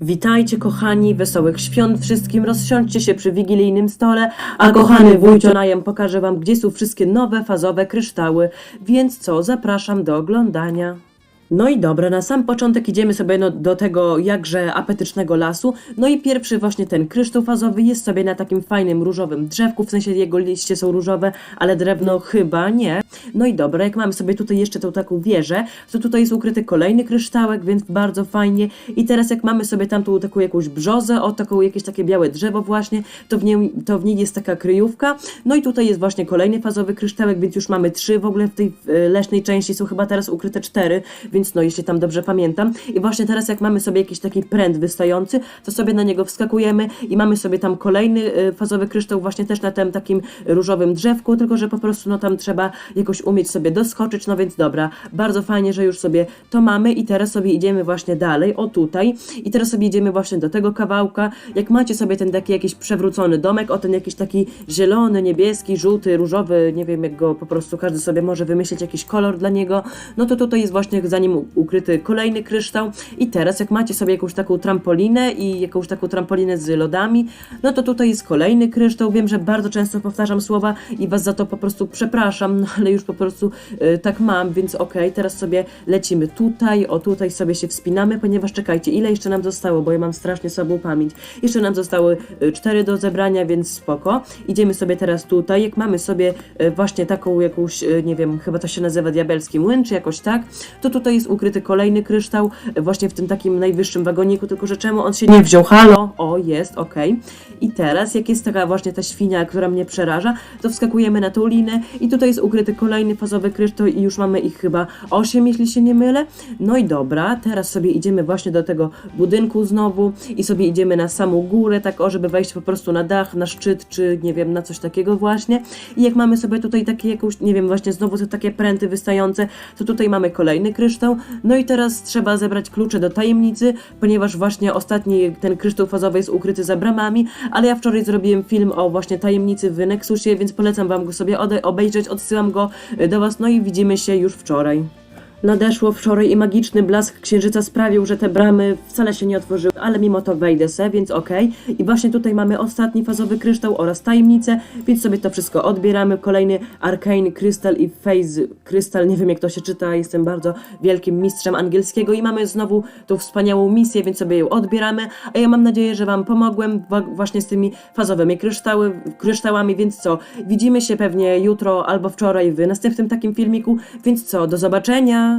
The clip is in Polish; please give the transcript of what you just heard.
Witajcie kochani, wesołych świąt wszystkim, rozsiądźcie się przy wigilijnym stole, a kochany wujcio Najem pokaże wam, gdzie są wszystkie nowe fazowe kryształy, więc co, zapraszam do oglądania. No i dobra, na sam początek idziemy sobie no, do tego jakże apetycznego lasu. No i pierwszy właśnie ten kryształ fazowy jest sobie na takim fajnym różowym drzewku, w sensie jego liście są różowe, ale drewno chyba nie. No i dobra, jak mamy sobie tutaj jeszcze tą taką wieżę, to tutaj jest ukryty kolejny kryształek, więc bardzo fajnie. I teraz jak mamy sobie tamtą taką jakąś brzozę, o taką jakieś takie białe drzewo właśnie, to w, niej, to w niej jest taka kryjówka. No i tutaj jest właśnie kolejny fazowy kryształek, więc już mamy trzy w ogóle w tej e, leśnej części, są chyba teraz ukryte cztery, więc no jeśli tam dobrze pamiętam. I właśnie teraz jak mamy sobie jakiś taki pręt wystający, to sobie na niego wskakujemy i mamy sobie tam kolejny e, fazowy kryształ właśnie też na tym takim różowym drzewku, tylko że po prostu no tam trzeba jakoś umieć sobie doskoczyć, no więc dobra, bardzo fajnie, że już sobie to mamy i teraz sobie idziemy właśnie dalej, o tutaj. I teraz sobie idziemy właśnie do tego kawałka, jak macie sobie ten taki jakiś przewrócony domek, o ten jakiś taki zielony, niebieski, żółty, różowy, nie wiem jak go po prostu każdy sobie może wymyślić jakiś kolor dla niego, no to tutaj jest właśnie za nim ukryty kolejny kryształ i teraz jak macie sobie jakąś taką trampolinę i jakąś taką trampolinę z lodami, no to tutaj jest kolejny kryształ, wiem, że bardzo często powtarzam słowa i was za to po prostu przepraszam, no ale już po prostu y, tak mam, więc okej, teraz sobie lecimy tutaj, o tutaj sobie się wspinamy, ponieważ czekajcie, ile jeszcze nam zostało, bo ja mam strasznie słabą pamięć. Jeszcze nam zostały y, cztery do zebrania, więc spoko. Idziemy sobie teraz tutaj, jak mamy sobie y, właśnie taką jakąś, y, nie wiem, chyba to się nazywa diabelski młyn, czy jakoś tak, to tutaj jest ukryty kolejny kryształ, y, właśnie w tym takim najwyższym wagoniku, tylko że czemu on się nie wziął? Halo? O, jest, okej. I teraz, jak jest taka właśnie ta świnia, która mnie przeraża, to wskakujemy na tą linę i tutaj jest ukryty kolejny fazowy kryształ i już mamy ich chyba 8, jeśli się nie mylę. No i dobra, teraz sobie idziemy właśnie do tego budynku znowu i sobie idziemy na samą górę, tak o, żeby wejść po prostu na dach, na szczyt, czy nie wiem, na coś takiego właśnie. I jak mamy sobie tutaj takie jakąś, nie wiem, właśnie znowu te takie pręty wystające, to tutaj mamy kolejny kryształ. No i teraz trzeba zebrać klucze do tajemnicy, ponieważ właśnie ostatni ten kryształ fazowy jest ukryty za bramami, ale ja wczoraj zrobiłem film o właśnie tajemnicy w Nexusie, więc polecam wam go sobie obejrzeć, odsyłam go do was, no i widzimy się już wczoraj. Nadeszło wczoraj i magiczny blask księżyca sprawił, że te bramy wcale się nie otworzyły, ale mimo to wejdę se, więc okej. I właśnie tutaj mamy ostatni fazowy kryształ oraz tajemnicę, więc sobie to wszystko odbieramy. Kolejny Arcane Crystal i Phase Crystal, nie wiem jak to się czyta, jestem bardzo wielkim mistrzem angielskiego i mamy znowu tą wspaniałą misję, więc sobie ją odbieramy. A ja mam nadzieję, że wam pomogłem właśnie z tymi fazowymi kryształy, kryształami, więc co? Widzimy się pewnie jutro albo wczoraj w następnym takim filmiku, więc co? Do zobaczenia!